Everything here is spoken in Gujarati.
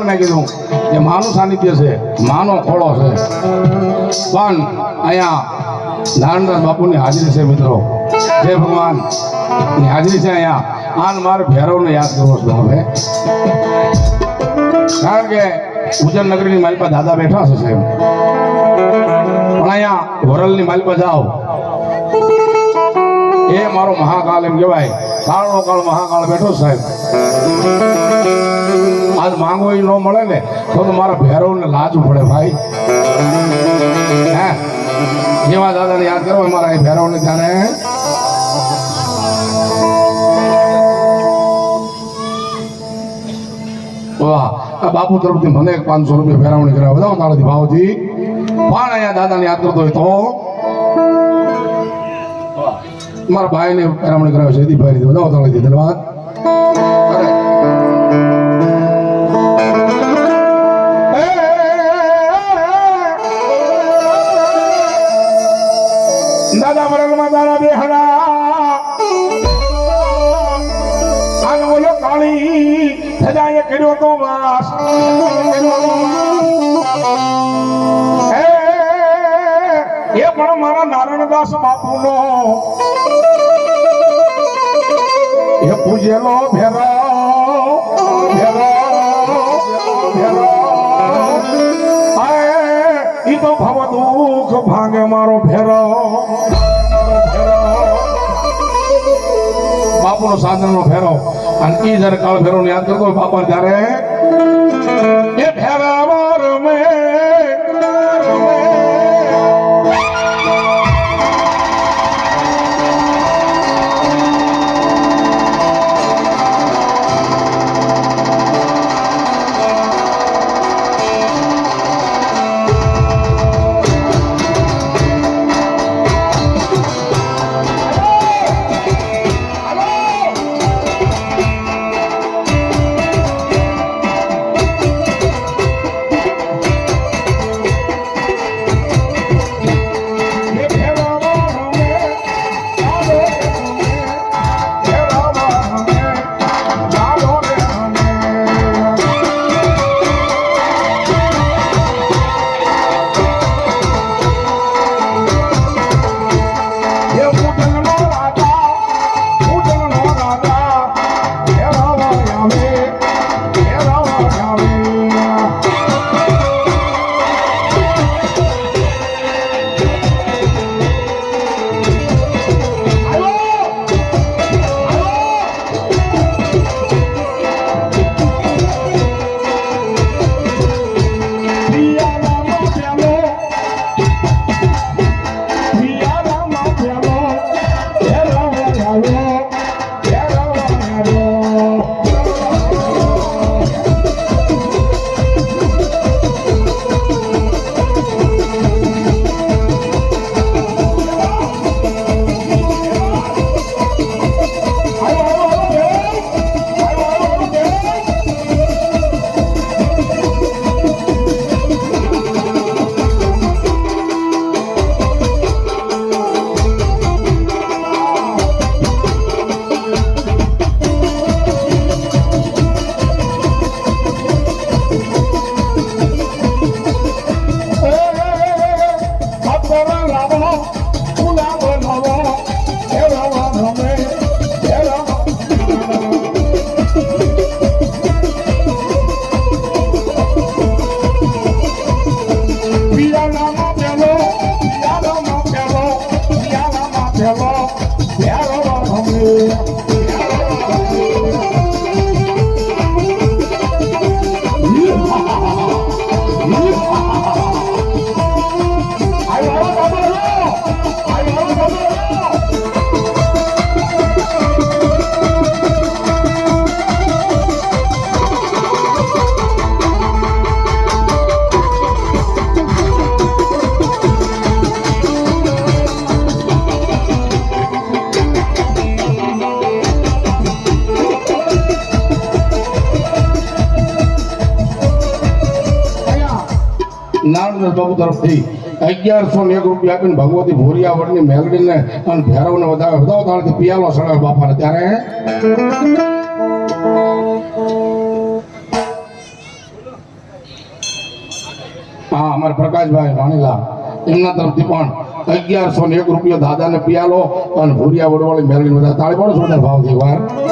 મેં કીધું કે માનું સાનિધ્ય છે, માનો ખોળો છે. પણ અહીંયા નારાયણદાસ બાપુની હાજરી છે મિત્રો. જય ભગવાન. ની હાજરી છે અહીંયા. આન મારે ભૈરવને યાદ કરવો છે હવે. કારણ કે ઉજ્જૈન નગરીની માલિકા દાદા બેઠા છે સાહેબ. પણ અહીંયા વરલની માલિકા જાઓ એ મારો મહાકાળ એમ કહેવાય. કાળનો કાળ મહાકાળ બેઠો સાહેબ. આજ માંગો એ ન મળે ને, તો મારા ભૈરવને લાજવું પડે ભાઈ. હે, જેવા દાદાને યાદ કરો મારા એ ભેરવને જાણે. વાહ, આ બાપુ તરફથી મને એક પાંચસો રૂપિયા ફેરવણી કરાવે. બધા તાળાથી ભાવથી. પણ અહીંયા દાદાને યાદ કરતો હોય તો. મારા ભાઈને ફેરવણી કરાવે છે દીભાઈ બધા તારાથી ધન્યવાદ. મરલમાં દાદા બેહરા. આનો ઓલો કાળી સજાએ કર્યો તો વાસ. એ પણ મારા નારાયણદાસ બાપુનો. એ પૂજેલો ભેરો ભેરો ભેરો. ઈ તો ભવ દુઃખ ભાંગે મારો ભેરો. બાપુનો સાધનનો ફેરો. અને એ જયારે કાળ ફેરો યાદ કરતો બાપા ત્યારે એ ફેરામાં Bye. નારણદાસ બાબુ તરફથી અગિયારસો ને એક રૂપિયા આપીને ભગવતી ભોરિયા વડની મેલડીને અને ભૈરવને વધારે વધારો તાળથી પિયાલો સડાવે બાપાને ત્યારે હા? અમારે પ્રકાશભાઈ વાણીલા, એમના તરફથી પણ અગિયારસો ને એક રૂપિયા દાદાને પિયાલો અને ભૂરિયા વડવાળી મેળવીને બધા તાળી પડો છો ભાવથી વાર